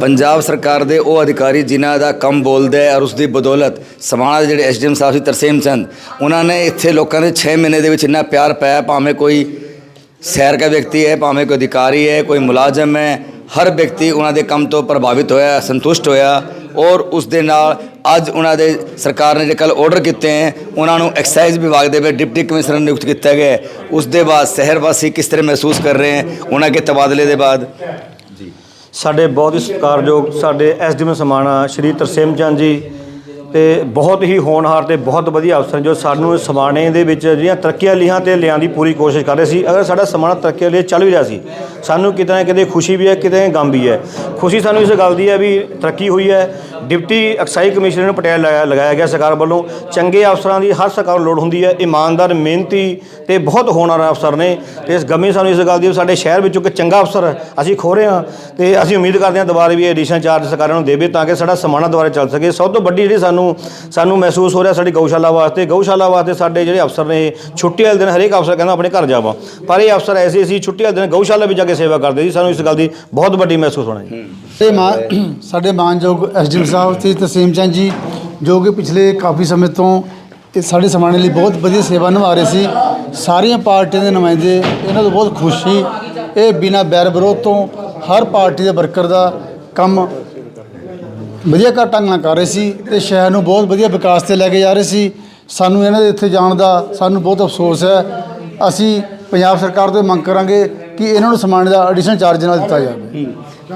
ਪੰਜਾਬ ਸਰਕਾਰ ਦੇ ਉਹ ਅਧਿਕਾਰੀ ਜਿਨ੍ਹਾਂ ਦਾ ਕੰਮ ਬੋਲਦਾ ਹੈ ਔਰ ਉਸ ਦੀ ਬਦੌਲਤ ਸਮਾਣਾ ਦੇ ਜਿਹੜੇ ਐਸਡੀਐਮ ਸਾਹਿਬ ਸੀ ਤਰਸੇਮ ਚੰਦ, ਉਹਨਾਂ ਨੇ ਇੱਥੇ ਲੋਕਾਂ ਦੇ 6 ਮਹੀਨੇ ਦੇ ਵਿੱਚ ਇੰਨਾ ਪਿਆਰ ਪਾਇਆ, ਭਾਵੇਂ ਕੋਈ ਸੈਰ ਦਾ ਵਿਅਕਤੀ ਹੈ, ਭਾਵੇਂ ਕੋਈ ਅਧਿਕਾਰੀ ਹੈ, ਕੋਈ ਮੁਲਾਜ਼ਮ ਹੈ, ਹਰ ਵਿਅਕਤੀ ਉਹਨਾਂ ਦੇ ਕੰਮ ਤੋਂ ਪ੍ਰਭਾਵਿਤ ਹੋਇਆ, ਸੰਤੁਸ਼ਟ ਹੋਇਆ ਔਰ ਉਸ ਦੇ ਨਾਲ ਅੱਜ ਉਹਨਾਂ ਦੇ ਸਰਕਾਰ ਨੇ ਜੇ ਕੱਲ ਆਰਡਰ ਕੀਤੇ ਹੈ, ਉਹਨਾਂ ਨੂੰ ਐਕਸਾਈਜ਼ ਵਿਭਾਗ ਦੇ ਵਿੱਚ ਡਿਪਟੀ ਕਮਿਸ਼ਨਰ ਨਿਯੁਕਤ ਕੀਤਾ ਗਿਆ ਉਸ ਦੇ ਬਾਅਦ ਸ਼ਹਿਰ ਵਾਸੀ ਕਿਸ ਤਰ੍ਹਾਂ ਮਹਿਸੂਸ ਕਰ ਰਹੇ ਹਨ ਉਹਨਾਂ ਕੇ ਤਬਾਦਲੇ ਦੇ ਬਾਅਦ। ਸਾਡੇ ਬਹੁਤ ਹੀ ਸਤਿਕਾਰਯੋਗ ਸਾਡੇ ਐਸਡੀਐਮ ਸਮਾਣਾ ਸ਼੍ਰੀ ਤਰਸੇਮ ਚੰਦ ਜੀ ਤੇ ਬਹੁਤ ਹੀ ਹੋਣਹਾਰ ਤੇ ਬਹੁਤ ਵਧੀਆ ਅਫਸਰ ਜੋ ਸਾਨੂੰ ਸਮਾਣੇ ਦੇ ਵਿੱਚ ਜਿਹੜੀਆਂ ਤਰੱਕੀਆਂ ਲੀਹਾਂ ਤੇ ਲਿਆਂ ਦੀ ਪੂਰੀ ਕੋਸ਼ਿਸ਼ ਕਰ ਰਹੇ ਸੀ। ਅਗਰ ਸਾਡਾ ਸਮਾਣਾ ਤਰੱਕੀਆਂ ਲਈ ਚੱਲ ਵੀ ਰਿਹਾ ਸੀ, ਸਾਨੂੰ ਕਿਤੇ ਨਾ ਕਿਤੇ ਖੁਸ਼ੀ ਵੀ ਹੈ, ਕਿਤੇ ਗਮ ਵੀ ਹੈ। ਖੁਸ਼ੀ ਸਾਨੂੰ ਇਸ ਗੱਲ ਦੀ ਹੈ ਵੀ ਤਰੱਕੀ ਹੋਈ ਹੈ। ਡਿਪਟੀ ਐਕਸਾਈਜ਼ ਕਮਿਸ਼ਨਰ ਨੂੰ ਪਟਿਆਲਾ ਲਗਾਇਆ- ਲਗਾਇਆ ਗਿਆ ਸਰਕਾਰ ਵੱਲੋਂ। ਚੰਗੇ ਅਫਸਰਾਂ ਦੀ ਹਰ ਸਰਕਾਰ ਨੂੰ ਲੋੜ ਹੁੰਦੀ ਹੈ। ਇਮਾਨਦਾਰ, ਮਿਹਨਤੀ ਤੇ ਬਹੁਤ ਹੋਣਹਾਰ ਅਫਸਰ ਨੇ। ਤੇ ਇਸ ਗਮੀ ਸਾਨੂੰ ਇਸ ਗੱਲ ਦੀ ਵੀ ਸਾਡੇ ਸ਼ਹਿਰ ਵਿੱਚੋਂ ਇੱਕ ਚੰਗਾ ਅਫਸਰ ਅਸੀਂ ਖੋ ਰਹੇ ਹਾਂ। ਤੇ ਅਸੀਂ ਉਮੀਦ ਕਰਦੇ ਹਾਂ ਦੁਬਾਰਾ ਵੀ ਐਡੀਸ਼ਨ ਚਾਰਜ ਸਰਕਾਰਾਂ ਨੂੰ ਦੇਵੇ ਤਾਂ ਕਿ ਸਾਡਾ ਸਮਾਣਾ ਦੁਬਾਰਾ ਚੱਲ ਸਕੇ। ਸਭ ਤੋਂ ਵੱਡੀ ਜਿਹੜੀ ਸਾਨੂੰ ਸਾਨੂੰ ਮਹਿਸੂਸ ਹੋ ਰਿਹਾ ਸਾਡੀ ਗਊਸ਼ਾਲਾ ਵਾਸਤੇ। ਗਊਸ਼ਾਲਾ ਵਾਸਤੇ ਸਾਡੇ ਜਿਹੜੇ ਅਫਸਰ ਨੇ, ਛੁੱਟੀ ਵਾਲੇ ਦਿਨ ਹਰੇਕ ਅਫਸਰ ਕਹਿੰਦਾ, ਆਪਣੇ ਘਰ ਜਾਵਾਂ। ਪਰ ਇਹ ਅਫਸਰ ਐਸੇ ਸੀ, ਛੁੱਟੀ ਵਾਲੇ ਦਿਨ ਗਊਸ਼ਾਲਾ ਵਿੱਚ ਜਾ ਕੇ ਸੇਵਾ ਕਰਦੇ ਸੀ। ਸਾਨੂੰ ਇਸ ਗੱਲ ਦੀ ਬਹੁਤ ਵੱਡੀ ਮਹਿਸੂਸ ਹੋਣਾ ਜੀ। ਇਹ ਮਾਂ, ਸਾਡੇ ਮਾਨਯੋਗ ਐਸਡੀਐਮ ਸਾਹਿਬ ਤੇ ਤਸੀਮ ਚੰਦ ਜੀ, ਜੋ ਕਿ ਪਿਛਲੇ ਕਾਫੀ ਸਮੇਂ ਤੋਂ ਇਹ ਸਾਡੇ ਸਮਾਣੇ ਲਈ ਬਹੁਤ ਵਧੀਆ ਸੇਵਾ ਨਿਭਾ ਰਹੇ ਸੀ, ਸਾਰੀਆਂ ਪਾਰਟੀਆਂ ਦੇ ਨੁਮਾਇੰਦੇ, ਇਹਨਾਂ ਤੋਂ ਬਹੁਤ ਖੁਸ਼ ਸੀ। ਇਹ ਬਿਨਾਂ ਬੈਰ ਵਿਰੋਧ ਤੋਂ ਹਰ ਪਾਰਟੀ ਦੇ ਵਰਕਰ ਦਾ ਕੰਮ ਵਧੀਆ ਘਰ ਢੰਗ ਨਾਲ ਕਰ ਰਹੇ ਸੀ ਤੇ ਸ਼ਹਿਰ ਨੂੰ ਬਹੁਤ ਵਧੀਆ ਵਿਕਾਸ ਤੇ ਲੈ ਕੇ ਜਾ ਰਹੇ ਸੀ। ਸਾਨੂੰ ਇਹਨਾਂ ਦੇ ਇੱਥੇ ਜਾਣ ਦਾ ਸਾਨੂੰ ਬਹੁਤ ਅਫਸੋਸ ਹੈ। ਅਸੀਂ ਪੰਜਾਬ ਸਰਕਾਰ ਤੋਂ ਮੰਗ ਕਰਾਂਗੇ ਕਿ ਇਹਨਾਂ ਨੂੰ ਸਮਾਨ ਦਾ ਐਡੀਸ਼ਨਲ ਚਾਰਜ ਨਾਲ ਦਿੱਤਾ ਜਾਵੇ।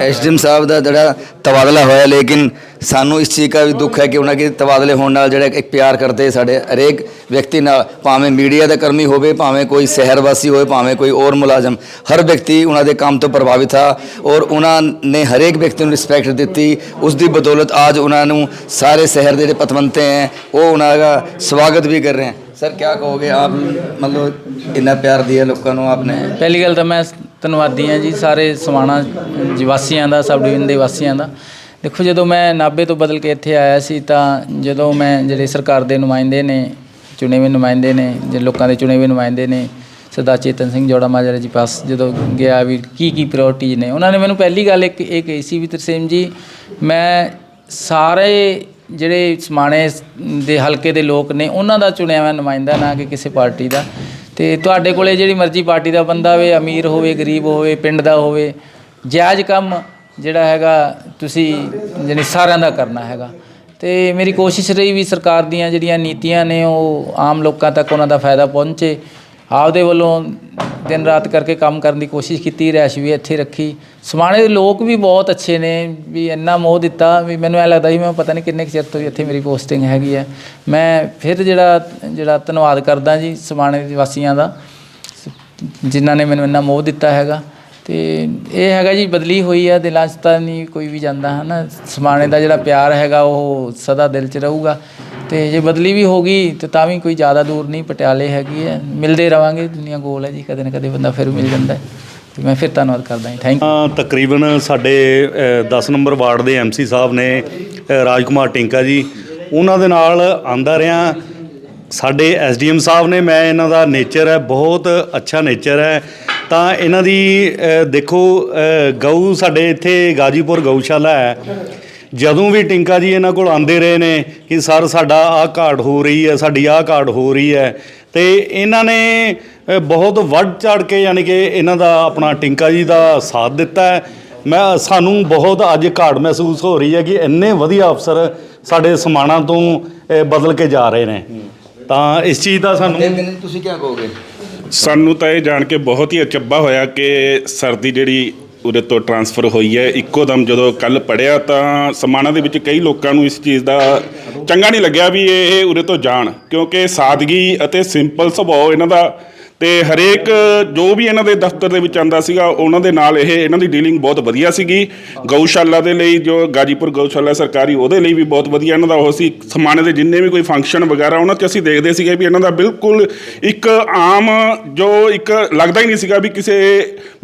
ਐਸਡੀਐਮ ਸਾਹਿਬ ਦਾ ਜਿਹੜਾ ਤਬਾਦਲਾ ਹੋਇਆ, ਲੇਕਿਨ ਸਾਨੂੰ ਇਸ ਚੀਜ਼ ਦਾ ਵੀ ਦੁੱਖ ਹੈ ਕਿ ਉਹਨਾਂ ਦੇ ਤਬਾਦਲੇ ਹੋਣ ਨਾਲ ਜਿਹੜਾ ਇੱਕ ਪਿਆਰ ਕਰਦੇ ਸਾਡੇ ਹਰੇਕ ਵਿਅਕਤੀ ਨਾਲ, ਭਾਵੇਂ ਮੀਡੀਆ ਦਾ ਕਰਮੀ ਹੋਵੇ, ਭਾਵੇਂ ਕੋਈ ਸ਼ਹਿਰ ਵਾਸੀ ਹੋਵੇ, ਭਾਵੇਂ ਕੋਈ ਹੋਰ ਮੁਲਾਜ਼ਮ, ਹਰ ਵਿਅਕਤੀ ਉਹਨਾਂ ਦੇ ਕੰਮ ਤੋਂ ਪ੍ਰਭਾਵਿਤ ਆ ਔਰ ਉਹਨਾਂ ਨੇ ਹਰੇਕ ਵਿਅਕਤੀ ਨੂੰ ਰਿਸਪੈਕਟ ਦਿੱਤੀ। ਉਸ ਦੀ ਬਦੌਲਤ ਅੱਜ ਉਹਨਾਂ ਨੂੰ ਸਾਰੇ ਸ਼ਹਿਰ ਦੇ ਜਿਹੜੇ ਪਤਵੰਤੇ ਹੈ, ਉਹ ਉਹਨਾਂ ਦਾ ਸਵਾਗਤ ਵੀ ਕਰ ਰਹੇ ਹਨ ਸਰ ਕੀ ਕਹੋਗੇ? ਆਪ ਮਤਲਬ ਇੰਨਾ ਪਿਆਰ ਦਿਆ ਲੋਕਾਂ ਨੂੰ ਆਪਨੇ? ਪਹਿਲੀ ਗੱਲ ਤਾਂ ਮੈਂ ਧੰਨਵਾਦੀ ਹਾਂ ਜੀ ਸਾਰੇ ਸਮਾਣਾ ਵਾਸੀਆਂ ਦਾ ਸਬ ਡਿਵੀਜ਼ਨ ਦੇ ਵਾਸੀਆਂ ਦਾ। ਦੇਖੋ, ਜਦੋਂ ਮੈਂ ਨਾਭੇ ਤੋਂ ਬਦਲ ਕੇ ਇੱਥੇ ਆਇਆ ਸੀ ਤਾਂ ਜਦੋਂ ਮੈਂ ਜਿਹੜੇ ਸਰਕਾਰ ਦੇ ਨੁਮਾਇੰਦੇ ਨੇ ਚੁਣੇ ਹੋਏ ਨੁਮਾਇੰਦੇ ਨੇ, ਜੇ ਲੋਕਾਂ ਦੇ ਚੁਣੇ ਹੋਏ ਨੁਮਾਇੰਦੇ ਨੇ, ਸਰਦਾਰ ਚੇਤਨ ਸਿੰਘ ਜੋੜਾ ਮਾਜਰਾ ਜੀ ਪਾਸ ਜਦੋਂ ਗਿਆ ਵੀ ਕੀ ਕੀ ਪ੍ਰਾਇੋਰਟੀਜ਼ ਨੇ, ਉਹਨਾਂ ਨੇ ਮੈਨੂੰ ਪਹਿਲੀ ਗੱਲ ਇੱਕ ਇਹ ਕਹੀ ਸੀ ਵੀ ਤਰਸੇਮ ਜੀ, ਮੈਂ ਸਾਰੇ ਜਿਹੜੇ ਸਮਾਣੇ ਦੇ ਹਲਕੇ ਦੇ ਲੋਕ ਨੇ, ਉਹਨਾਂ ਦਾ ਚੁਣਿਆ ਹੋਇਆ ਨੁਮਾਇੰਦਾ, ਨਾ ਕਿ ਕਿਸੇ ਪਾਰਟੀ ਦਾ। ਤੇ ਤੁਹਾਡੇ ਕੋਲੇ ਜਿਹੜੀ ਮਰਜ਼ੀ ਪਾਰਟੀ ਦਾ ਬੰਦਾ ਹੋਵੇ, ਅਮੀਰ ਹੋਵੇ, ਗਰੀਬ ਹੋਵੇ, ਪਿੰਡ ਦਾ ਹੋਵੇ, ਜਾਇਜ਼ ਕੰਮ ਜਿਹੜਾ ਹੈਗਾ ਤੁਸੀਂ ਜਾਣੀ ਸਾਰਿਆਂ ਦਾ ਕਰਨਾ ਹੈਗਾ। ਤੇ ਮੇਰੀ ਕੋਸ਼ਿਸ਼ ਰਹੀ ਵੀ ਸਰਕਾਰ ਦੀਆਂ ਜਿਹੜੀਆਂ ਨੀਤੀਆਂ ਨੇ, ਉਹ ਆਮ ਲੋਕਾਂ ਤੱਕ ਉਹਨਾਂ ਦਾ ਫਾਇਦਾ ਪਹੁੰਚੇ। ਆਪਦੇ ਵੱਲੋਂ ਦਿਨ ਰਾਤ ਕਰਕੇ ਕੰਮ ਕਰਨ ਦੀ ਕੋਸ਼ਿਸ਼ ਕੀਤੀ ਰੈਸ਼ ਵੀ ਇੱਥੇ ਰੱਖੀ। ਸਮਾਣੇ ਦੇ ਲੋਕ ਵੀ ਬਹੁਤ ਅੱਛੇ ਨੇ, ਵੀ ਇੰਨਾ ਮੋਹ ਦਿੱਤਾ, ਵੀ ਮੈਨੂੰ ਐ ਲੱਗਦਾ ਸੀ, ਮੈਂ ਪਤਾ ਨਹੀਂ ਕਿੰਨੇ ਕੁ ਚਿਰ ਤੋਂ ਇੱਥੇ ਮੇਰੀ ਪੋਸਟਿੰਗ ਹੈਗੀ ਹੈ। ਮੈਂ ਫਿਰ ਜਿਹੜਾ ਜਿਹੜਾ ਧੰਨਵਾਦ ਕਰਦਾ ਜੀ ਸਮਾਣੇ ਦੇ ਵਾਸੀਆਂ ਦਾ, ਜਿਨ੍ਹਾਂ ਨੇ ਮੈਨੂੰ ਇੰਨਾ ਮੋਹ ਦਿੱਤਾ ਹੈਗਾ। ਤੇ ਇਹ ਹੈਗਾ ਜੀ, ਬਦਲੀ ਹੋਈ ਹੈ ਦਿਲਾਂ 'ਚ ਤਾਂ ਨਹੀਂ ਕੋਈ ਵੀ ਜਾਂਦਾ ਹੈ ਨਾ ਸਮਾਣੇ ਦਾ ਜਿਹੜਾ ਪਿਆਰ ਹੈਗਾ, ਉਹ ਸਦਾ ਦਿਲ 'ਚ ਰਹੂਗਾ। ਤੇ ਜੇ ਬਦਲੀ ਵੀ ਹੋ ਗਈ, ਤੇ ਤਾਂ ਵੀ ਕੋਈ ਜ਼ਿਆਦਾ ਦੂਰ ਨਹੀਂ, ਪਟਿਆਲੇ ਹੈਗੀ ਹੈ। ਮਿਲਦੇ ਰਵਾਂਗੇ, ਦੁਨੀਆ ਗੋਲ ਹੈ ਜੀ, ਕਦੇ ਨਾ ਕਦੇ ਬੰਦਾ ਫਿਰ ਮਿਲ ਜਾਂਦਾ ਹੈ। ਮੈਂ ਫਿਰ ਧੰਨਵਾਦ ਕਰਦਾ ਜੀ। ਥੈਂਕ ਤਾਂ ਤਕਰੀਬਨ ਸਾਡੇ ਅ, 10 ਨੰਬਰ ਵਾਰਡ ਦੇ ਐਮਸੀ ਸਾਹਿਬ ਨੇ ਅ, ਰਾਜਕੁਮਾਰ ਟਿੰਕਾ ਜੀ ਉਹਨਾਂ ਦੇ ਨਾਲ ਆਂਦਾ ਰਿਹਾ। ਸਾਡੇ ਐਸਡੀਐਮ ਸਾਹਿਬ ਨੇ ਮੈਂ ਇਹਨਾਂ ਦਾ ਨੇਚਰ ਹੈ ਬਹੁਤ ਅੱਛਾ ਨੇਚਰ ਹੈ। ਤਾਂ ਇਹਨਾਂ ਦੀ ਦੇਖੋ ਗਊ ਸਾਡੇ ਇੱਥੇ ਗਾਜੀਪੁਰ ਗਊਸ਼ਾਲਾ ਹੈ। ਜਦੋਂ ਵੀ ਟਿੰਕਾ ਜੀ ਇਹਨਾਂ ਕੋਲ ਆਂਦੇ ਰਹੇ ਨੇ ਕਿ ਸਰ ਸਾਡਾ ਆਹ ਕਾਰਡ ਹੋ ਰਹੀ ਹੈ ਸਾਡੀ ਆਹ ਕਾਰਡ ਹੋ ਰਹੀ ਹੈ ਤੇ ਇਹਨਾਂ ਨੇ ਬਹੁਤ ਵੱਧ ਚੜ ਕੇ ਯਾਨੀ ਕਿ ਇਹਨਾਂ ਦਾ ਆਪਣਾ ਟਿੰਕਾ ਜੀ ਦਾ ਸਾਥ ਦਿੱਤਾ ਹੈ। ਮੈਂ ਸਾਨੂੰ ਬਹੁਤ ਅੱਜ ਘਾਟ ਮਹਿਸੂਸ ਹੋ ਰਹੀ ਹੈ ਕਿ ਇੰਨੇ ਵਧੀਆ ਅਫਸਰ ਸਾਡੇ ਸਮਾਣਾ ਤੋਂ ਬਦਲ ਕੇ ਜਾ ਰਹੇ ਨੇ। ਤਾਂ ਇਸ ਚੀਜ਼ ਦਾ ਸਾਨੂੰ ਤੁਸੀਂ ਕੀ ਕਹੋਗੇ? ਸਾਨੂੰ ਤਾਂ ਇਹ ਜਾਣ ਕੇ ਬਹੁਤ ਹੀ ਅਚੰਭਾ ਹੋਇਆ ਕਿ ਸਰਦੀ ਜਿਹੜੀ ਉਰੇ ਤੋਂ ਟਰਾਂਸਫਰ ਹੋਈ ਹੈ। ਇੱਕੋ ਦਮ ਜਦੋਂ ਕੱਲ ਪੜਿਆ ਤਾਂ ਸਮਾਣਾ ਦੇ ਵਿੱਚ ਕਈ ਲੋਕਾਂ ਨੂੰ ਇਸ ਚੀਜ਼ ਦਾ ਚੰਗਾ ਨਹੀਂ ਲੱਗਿਆ ਵੀ ਇਹ ਉਰੇ ਤੋਂ ਜਾਣ। ਕਿਉਂਕਿ ਸਾਦਗੀ ਅਤੇ ਸਿੰਪਲ ਸੁਭਾਅ ਇਹਨਾਂ ਦਾ ਤੇ ਹਰੇਕ ਜੋ ਵੀ ਇਹਨਾਂ ਦੇ ਦਫ਼ਤਰ ਦੇ ਵਿੱਚ ਆਂਦਾ ਸੀਗਾ, ਉਹਨਾਂ ਦੇ ਨਾਲ ਇਹ ਇਹਨਾਂ ਦੀ ਡੀਲਿੰਗ ਬਹੁਤ ਵਧੀਆ ਸੀਗੀ। ਗਊਸ਼ਾਲਾ ਦੇ ਲਈ ਜੋ ਗਾਜੀਪੁਰ ਗਊਸ਼ਾਲਾ ਸਰਕਾਰੀ, ਉਹਦੇ ਲਈ ਵੀ ਬਹੁਤ ਵਧੀਆ ਇਹਨਾਂ ਦਾ ਉਹ ਸੀ। ਸਮਾਣੇ ਦੇ ਜਿੰਨੇ ਵੀ ਕੋਈ ਫੰਕਸ਼ਨ ਵਗੈਰਾ, ਉਹਨਾਂ 'ਚ ਅਸੀਂ ਦੇਖਦੇ ਸੀਗੇ ਵੀ ਇਹਨਾਂ ਦਾ ਬਿਲਕੁਲ ਇੱਕ ਆਮ ਜੋ ਇੱਕ ਲੱਗਦਾ ਹੀ ਨਹੀਂ ਸੀਗਾ ਵੀ ਕਿਸੇ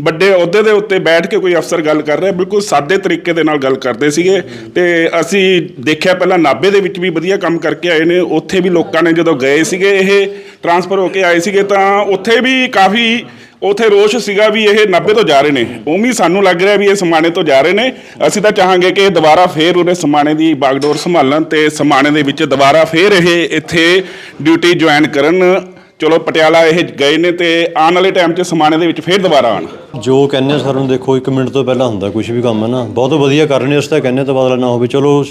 ਵੱਡੇ ਅਹੁਦੇ ਦੇ ਉੱਤੇ ਬੈਠ ਕੇ ਕੋਈ ਅਫਸਰ ਗੱਲ ਕਰ ਰਿਹਾ, ਬਿਲਕੁਲ ਸਾਦੇ ਤਰੀਕੇ ਦੇ ਨਾਲ ਗੱਲ ਕਰਦੇ ਸੀਗੇ। ਤੇ ਅਸੀਂ ਦੇਖਿਆ ਪਹਿਲਾਂ ਨਾਭੇ ਦੇ ਵਿੱਚ ਵੀ ਵਧੀਆ ਕੰਮ ਕਰਕੇ ਆਏ ਨੇ, ਉੱਥੇ ਵੀ ਲੋਕਾਂ ਨੇ ਜਦੋਂ ਗਏ ਸੀਗੇ, ਇਹ ਟਰਾਂਸਫਰ ਹੋ ਕੇ ਆਏ ਸੀਗੇ ਤਾਂ ਉੱਥੇ ਵੀ ਕਾਫੀ ਉਥੇ ਰੋਸ਼ ਸੀਗਾ ਵੀ ਇਹ 90 ਤੋਂ ਜਾ ਰਹੇ ਨੇ। ਉਵੇਂ ਸਾਨੂੰ ਲੱਗ ਰਿਹਾ ਵੀ ਇਹ ਸਮਾਣੇ ਤੋਂ ਜਾ ਰਹੇ ਨੇ। ਅਸੀਂ ਤਾਂ ਚਾਹਾਂਗੇ ਕਿ ਇਹ ਦੁਬਾਰਾ ਫੇਰ ਉਹਨੇ ਸਮਾਣੇ ਦੀ ਬਾਗਡੋਰ ਸੰਭਾਲਣ ਤੇ ਸਮਾਣੇ ਦੇ ਵਿੱਚ ਦੁਬਾਰਾ ਫੇਰ ਇਹ ਇੱਥੇ ਡਿਊਟੀ ਜੁਆਇਨ ਕਰਨ। ਚਲੋ ਪਟਿਆਲਾ ਇਹ ਗਏ ਨੇ ਤੇ ਆਉਣ ਵਾਲੇ ਟਾਈਮ 'ਚ ਸਮਾਣੇ ਦੇ ਵਿੱਚ ਫੇਰ ਦੁਬਾਰਾ ਆਉਣ। ਜੋ ਕਹਿੰਦੇ ਸਰ ਨੂੰ ਦੇਖੋ 1 ਮਿੰਟ ਤੋਂ ਪਹਿਲਾਂ ਹੁੰਦਾ ਕੁਝ ਵੀ ਕੰਮ, ਹੈ ਨਾ? ਬਹੁਤ ਵਧੀਆ ਕਰ ਰਹੇ ਨੇ ਉਸ ਤਾਂ ਕਹਿੰਦੇ ਤਾਂ ਬਦਲਾ ਨਾ ਹੋਵੇ। ਚਲੋ,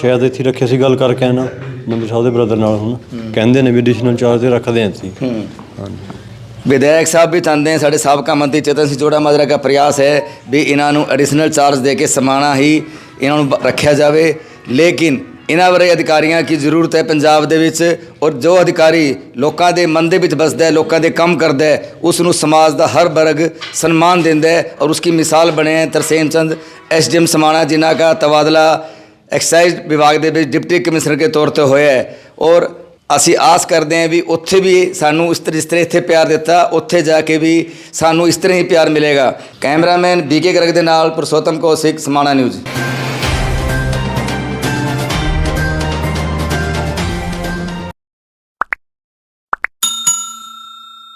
ਸ਼ਾਇਦ ਇੱਥੇ ਹੀ ਰੱਖਿਆ ਸੀ ਗੱਲ ਕਰਕੇ ਨਾ? ਮੰਤਰੀ ਸਾਹਿਬ ਦੇ ਬ੍ਰਦਰ ਨਾਲ ਹੁਣ। ਕਹਿੰਦੇ ਨੇ ਵੀ ਐਡੀਸ਼ਨਲ ਚਾਰਜ ਤੇ ਰੱਖਦੇ ਆ ਅਸੀਂ ਵਿਧਾਇਕ ਸਾਹਿਬ ਵੀ ਚਾਹੁੰਦੇ ਹਨ ਸਾਡੇ ਸਾਬਕਾ ਮੰਤਰੀ ਚੇਤਨ ਸਿੰਘ ਚੋੜਾ ਮਾਜਰਾ ਦਾ ਪ੍ਰਯਾਸ ਹੈ ਵੀ ਇਹਨਾਂ ਨੂੰ ਐਡੀਸ਼ਨਲ ਚਾਰਜ ਦੇ ਕੇ ਸਮਾਣਾ ਹੀ ਇਹਨਾਂ ਨੂੰ ਰੱਖਿਆ ਜਾਵੇ। ਲੇਕਿਨ ਇਹਨਾਂ ਵਰੇ ਅਧਿਕਾਰੀਆਂ ਕੀ ਜ਼ਰੂਰਤ ਹੈ ਪੰਜਾਬ ਦੇ ਵਿੱਚ ਔਰ ਜੋ ਅਧਿਕਾਰੀ ਲੋਕਾਂ ਦੇ ਮਨ ਦੇ ਵਿੱਚ ਬਸਦਾ ਹੈ ਲੋਕਾਂ ਦੇ ਕੰਮ ਕਰਦਾ ਹੈ ਉਸ ਨੂੰ ਸਮਾਜ ਦਾ ਹਰ ਵਰਗ ਸਨਮਾਨ ਦਿੰਦਾ ਹੈ ਔਰ ਉਸकी ਮਿਸਾਲ ਬਣੇ ਹੈ ਤਰਸੇਮ ਚੰਦ ਐਸਡੀਐਮ ਸਮਾਣਾ ਜਿਨ੍ਹਾਂ ਦਾ ਤਬਾਦਲਾ ਐਕਸਾਈਜ਼ ਵਿਭਾਗ ਦੇ ਵਿੱਚ ਡਿਪਟੀ ਕਮਿਸ਼ਨਰ ਦੇ ਤੌਰ ਤੇ ਹੋਇਆ ਹੈ। ਔਰ ਅਸੀਂ ਆਸ ਕਰਦੇ ਹਾਂ ਵੀ ਉੱਥੇ ਵੀ ਸਾਨੂੰ ਇਸ ਤਰ੍ਹਾਂ ਜਿਸ ਤਰ੍ਹਾਂ ਇੱਥੇ ਪਿਆਰ ਦਿੱਤਾ, ਉੱਥੇ ਜਾ ਕੇ ਵੀ ਸਾਨੂੰ ਇਸ ਤਰ੍ਹਾਂ ਹੀ ਪਿਆਰ ਮਿਲੇਗਾ। ਕੈਮਰਾਮੈਨ ਬੀਕੇ ਗਰਗ ਦੇ ਨਾਲ ਪੁਰਸ਼ੋਤਮ ਕੌਸ਼ਿਕ ਸਮਾਣਾ ਨਿਊਜ਼।